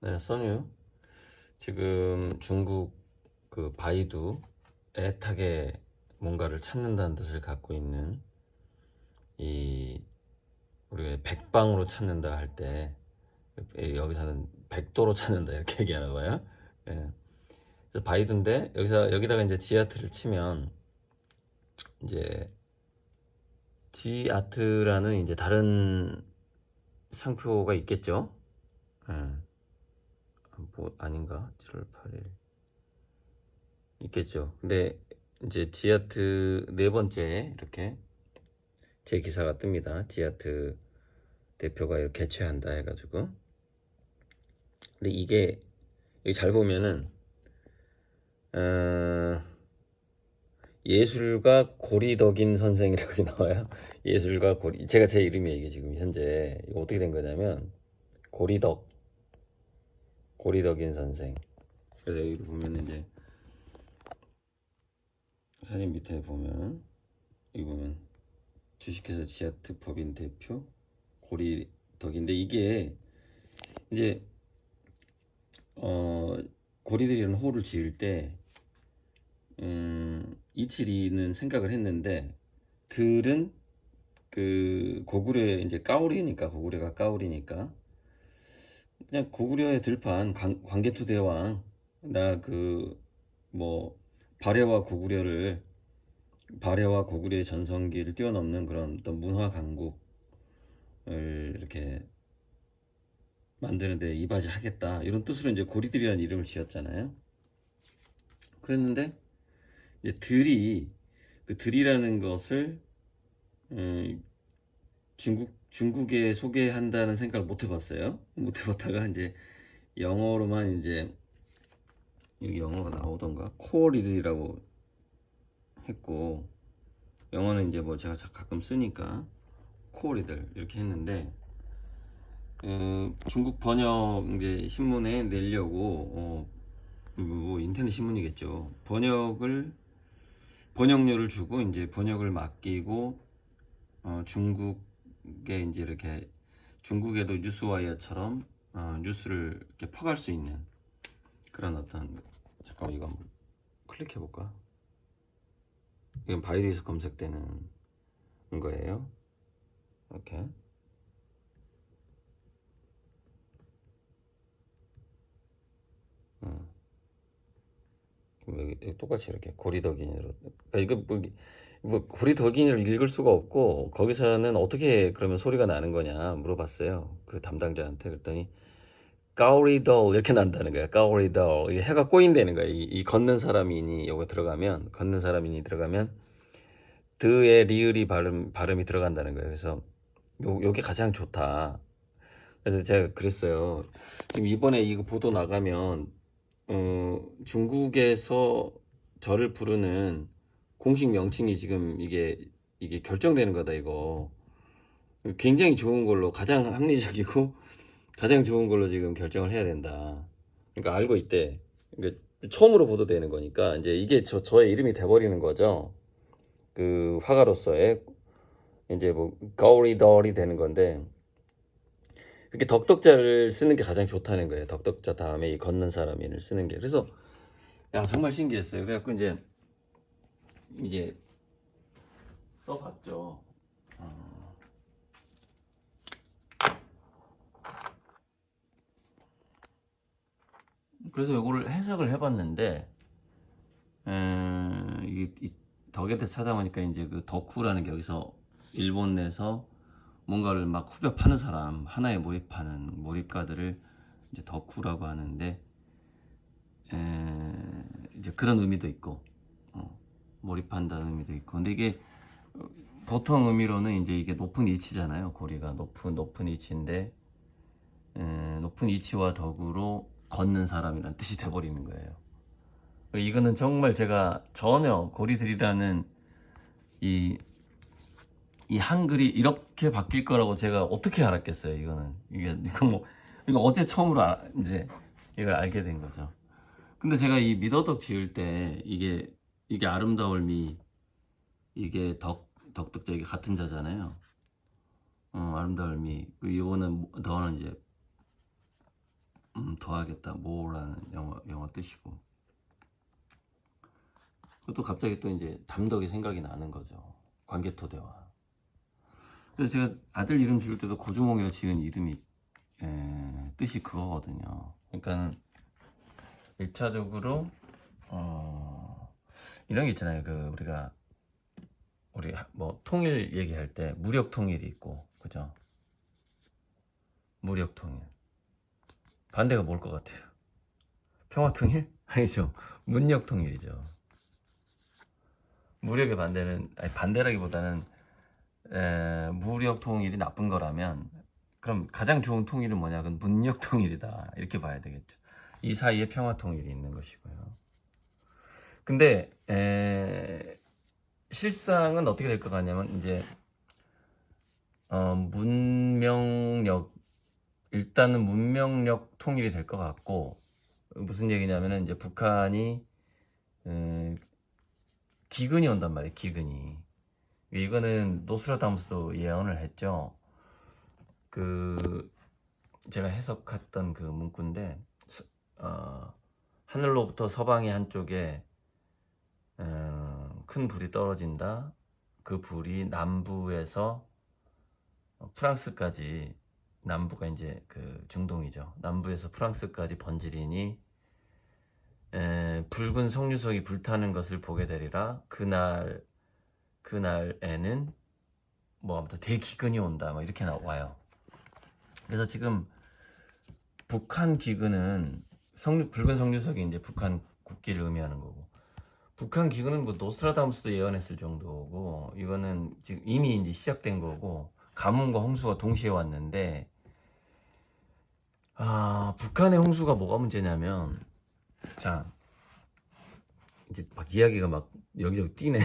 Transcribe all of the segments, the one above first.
네, 써뉴. 지금 중국 그 바이두 애타게 뭔가를 찾는다는 뜻을 갖고 있는 이 우리가 백방으로 찾는다 할 때 여기서는 백도로 찾는다 이렇게 얘기하나 봐요. 예. 그래서 바이두인데 여기서 여기다가 이제 지아트를 치면 이제 지아트라는 이제 다른 상표가 있겠죠. 예. 뭐 아닌가? 7월 8일 있겠죠. 근데 이제 지아트 네 번째 이렇게 제 기사가 뜹니다. 지아트 대표가 이렇게 개최한다 해가지고. 근데 이게 잘 보면은 어, 예술가 고리덕인 선생이라고 나와요. 예술가 고리 제가 제 이름이에요 이게 지금 현재 이거 어떻게 된 거냐면 고리덕 고리덕인 선생. 그래서 여기 보면 이제 사진 밑에 보면 여기 보면 주식회사 지아트 법인 대표 고리덕인데 이게 이제 어 고리들이라는 호를 지을 때 음, 이치리는 생각을 했는데 들은 그 고구려 이제 까오리니까 고구려가 까오리니까 그냥 고구려의 들판 관, 관개토 대왕 나 그 뭐 발해와 고구려를 발해와 고구려의 전성기를 뛰어넘는 그런 어떤 문화 강국을 이렇게 만드는데 이바지하겠다 이런 뜻으로 이제 고리들이라는 이름을 지었잖아요. 그랬는데 이제 들이 그 들이라는 것을 음, 중국 중국에 소개한다는 생각을 못 해봤어요. 못 해봤다가 이제 영어로만 이제 여기 영어가 나오던가 코어리들이라고 했고 영어는 이제 뭐 제가 자- 가끔 쓰니까 코어리들 이렇게 했는데 어, 중국 번역 이제 신문에 내려고 어, 뭐 인터넷 신문이겠죠. 번역을 번역료를 주고 이제 번역을 맡기고 어, 중국 에 이제 이렇게 중국에도 뉴스와이어처럼 어, 뉴스를 이렇게 퍼갈 수 있는 그런 어떤 잠깐만 이거 한번 클릭해 볼까? 이건 바이두에서 검색되는 거예요. 이렇게 어. 그럼 여기, 여기 똑같이 이렇게 고리덕인으로 그러니까 이거 뭐, 뭐 고리덕인을 읽을 수가 없고 거기서는 어떻게 그러면 소리가 나는 거냐 물어봤어요. 그 담당자한테 그랬더니 까오리덜 이렇게 난다는 거야. 까오리덜 이게 해가 꼬인다는 거야. 이, 이 걷는 사람이니 요거 들어가면 걷는 사람이니 들어가면 드의 리을이 발음 발음이 들어간다는 거예요 그래서 요 요게 가장 좋다. 그래서 제가 그랬어요. 지금 이번에 이거 보도 나가면 어, 중국에서 저를 부르는 공식 명칭이 지금 이게 이게 결정되는 거다 이거 굉장히 좋은 걸로 가장 합리적이고 가장 좋은 걸로 지금 결정을 해야 된다. 그러니까 알고 있대. 그러니까 처음으로 보도되는 거니까 이제 이게 저 저의 이름이 돼버리는 거죠. 그 화가로서의 이제 뭐 가오리덜이 되는 건데 이렇게 덕덕자를 쓰는 게 가장 좋다는 거예요. 덕덕자 다음에 이 걷는 사람인을 쓰는 게. 그래서 야 정말 신기했어요. 그래갖고 이제 이제 써봤죠. 어. 그래서 이거를 해석을 해봤는데 음, 이, 이 덕에 대해서 찾아보니까 이제 그 덕후라는 게 여기서 일본 내에서 뭔가를 막 후벼 파는 사람 하나에 몰입하는 몰입가들을 이제 덕후라고 하는데 에, 이제 그런 의미도 있고 어, 몰입한다는 의미도 있고. 근데 이게 어, 보통 의미로는 이제 이게 높은 이치잖아요. 고리가 높은 높은 이치인데 에, 높은 이치와 덕으로 걷는 사람이란 뜻이 돼버리는 거예요. 이거는 정말 제가 전혀 고리들이라는 이 이 한글이 이렇게 바뀔 거라고 제가 어떻게 알았겠어요, 이거는. 이게, 이거 뭐, 이거 어제 처음으로 아- 이제 이걸 알게 된 거죠. 근데 제가 이 미더덕 지을 때 이게, 이게 아름다울 미, 이게 덕, 덕덕자 이게 같은 자잖아요. 어, 아름다울 미. 그 요거는, 더는 이제, 음, 더하겠다. 뭐라는 영어 영어 뜻이고. 또 갑자기 또 이제 담덕이 생각이 나는 거죠. 관계토대화. 그래서 제가 아들 이름 지을 때도 고주몽이라 지은 이름이 에, 뜻이 그거거든요. 그러니까는 1차적으로 어, 이런 게 있잖아요. 그 우리가 우리 하- 뭐 통일 얘기할 때 무력 통일이 있고 그죠? 무력 통일. 반대가 뭘 것 같아요? 평화 통일? 아니죠. 문력 통일이죠. 무력의 반대는 아니 반대라기보다는 에, 무력 통일이 나쁜 거라면 그럼 가장 좋은 통일은 뭐냐? 그건 문력 통일이다. 이렇게 봐야 되겠죠. 이 사이에 평화 통일이 있는 것이고요. 근데 에, 실상은 어떻게 될 것 같냐면 이제 어, 문명력 일단은 문명력 통일이 될 것 같고 무슨 얘기냐면은 이제 북한이 에, 기근이 온단 말이에요. 기근이 이거는 노스라다무스도 예언을 했죠. 그 제가 해석했던 그 문구인데 서- 어, 하늘로부터 서방의 한쪽에 어, 큰 불이 떨어진다. 그 불이 남부에서 어, 프랑스까지 남부가 이제 그 중동이죠. 남부에서 프랑스까지 번지리니 에, 붉은 석류석이 불타는 것을 보게 되리라. 그날 그날에는 뭐 아무튼 대기근이 온다. 뭐 이렇게 나와요. 그래서 지금 북한 기근은 석류, 붉은 석류석이 이제 북한 국기를 의미하는 거고 북한 기근은 뭐 노스트라다무스도 예언했을 정도고 이거는 지금 이미 이제 시작된 거고 가뭄과 홍수가 동시에 왔는데 아 북한의 홍수가 뭐가 문제냐면 자 이제 막 이야기가 막 여기저기 뛰네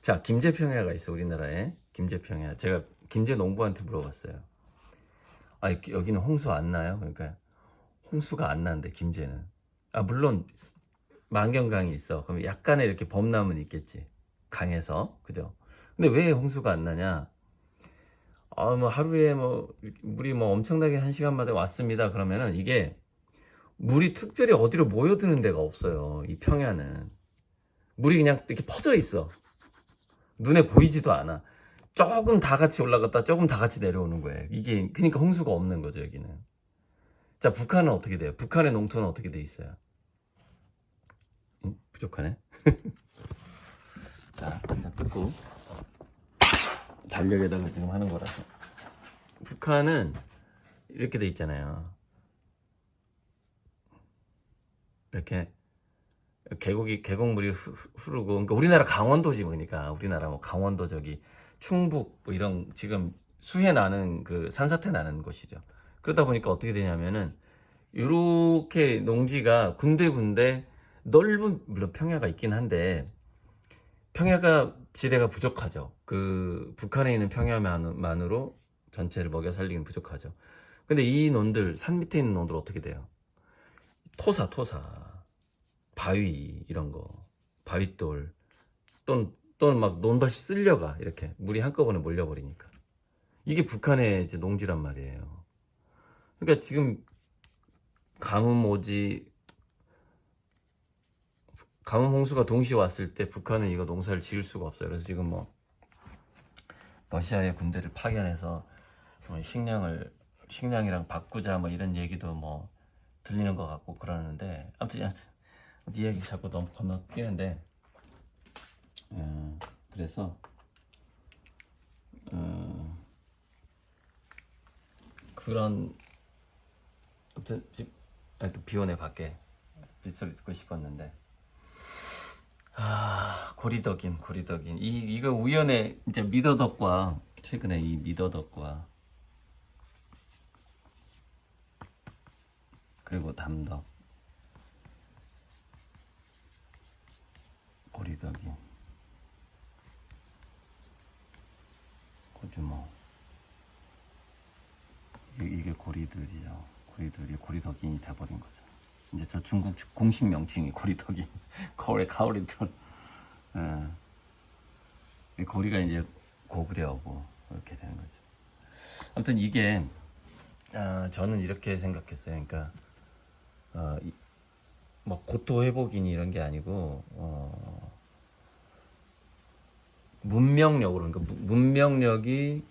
자 김제평야가 있어 우리나라에. 김제평야. 제가 김제 농부한테 물어봤어요. 아 여기는 홍수 안 나요? 그러니까 홍수가 안 나는데 김제는. 아 물론 만경강이 있어. 그럼 약간의 이렇게 범람은 있겠지. 강에서. 그죠? 근데 왜 홍수가 안 나냐? 아 뭐 하루에 뭐 물이 뭐 엄청나게 한 시간마다 왔습니다. 그러면은 이게 물이 특별히 어디로 모여드는 데가 없어요 이 평야는. 물이 그냥 이렇게 퍼져 있어 눈에 보이지도 않아. 조금 다 같이 올라갔다 조금 다 같이 내려오는 거예요. 이게 그러니까 홍수가 없는 거죠 여기는. 자 북한은 어떻게 돼요? 북한의 농토는 어떻게 돼 있어요? 음, 부족하네. 자 한잔 뜯고. 달력에다가 지금 하는 거라서. 북한은 이렇게 돼 있잖아요. 이렇게 계곡이 계곡물이 흐- 흐- 흐르고 그러니까 우리나라 강원도지 뭐 그러니까 우리나라 뭐 강원도 저기 충북 뭐 이런 지금 수해 나는 그 산사태 나는 곳이죠 그러다 보니까 어떻게 되냐면은 이렇게 농지가 군데군데 넓은 물론 평야가 있긴 한데 평야가 지대가 부족하죠. 그 북한에 있는 평야만으로 전체를 먹여 살리긴 부족하죠. 근데 이 논들 산 밑에 있는 논들 어떻게 돼요? 토사 토사 바위 이런 거 바윗돌 또는 막 논밭이 쓸려가 이렇게 물이 한꺼번에 몰려버리니까 이게 북한의 이제 농지란 말이에요. 그러니까 지금 가뭄 오지 가뭄 홍수가 동시에 왔을 때 북한은 이거 농사를 지을 수가 없어요. 그래서 지금 뭐 러시아의 군대를 파견해서 뭐 식량을 식량이랑 바꾸자 뭐 이런 얘기도 뭐 들리는 것 같고 그러는데 아무튼 아무튼 이 얘기 자꾸 너무 건너뛰는데 어, 그래서 어, 그런 아무튼 집 아니 또 비오네 밖에. 빗소리 듣고 싶었는데. 아 고리덕인 고리덕인. 이 이거 우연의 이제 미더덕과 최근에 이 미더덕과 그리고 담덕 고리덕인 고주모 이- 이게 고리들이죠 고리들이 고리덕인이 돼버린 거죠. 이제 저 중국 공식 명칭이 고리덕인 거래 가오리털 예. 이 고리가 이제 고구려고 이렇게 되는 거죠. 아무튼 이게 아, 저는 이렇게 생각했어요. 그러니까 어, 이- 뭐 고토 회복이니 이런 게 아니고 어, 문명력으로 그러니까 무- 문명력이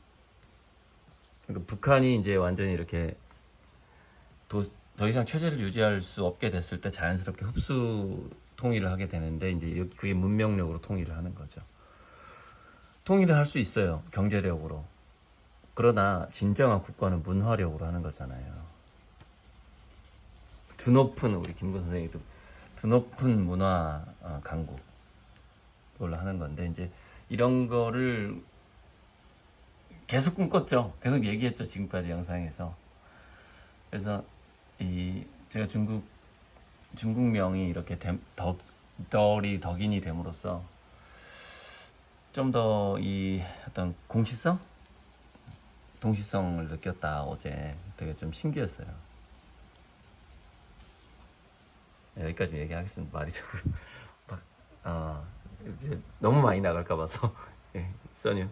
그러니까 북한이 이제 완전히 이렇게 도, 더 이상 체제를 유지할 수 없게 됐을 때 자연스럽게 흡수 통일을 하게 되는데 이제 그게 문명력으로 통일을 하는 거죠. 통일을 할 수 있어요 경제력으로. 그러나 진정한 국가는 문화력으로 하는 거잖아요. 드높은 우리 김구 선생님도 드높은 문화 어, 강국 그걸로 하는 건데 이제 이런 거를 계속 꿈꿨죠. 계속 얘기했죠 지금까지 영상에서. 그래서 이 제가 중국 중국명이 이렇게 됨- 덕 덜이 덕인이 됨으로써 좀 더 이 어떤 공시성 동시성을 느꼈다 어제 되게 좀 신기했어요. 네, 여기까지 얘기하겠습니다. 말이 자꾸 막 아, 너무 많이 나갈까 봐서. 예, 써니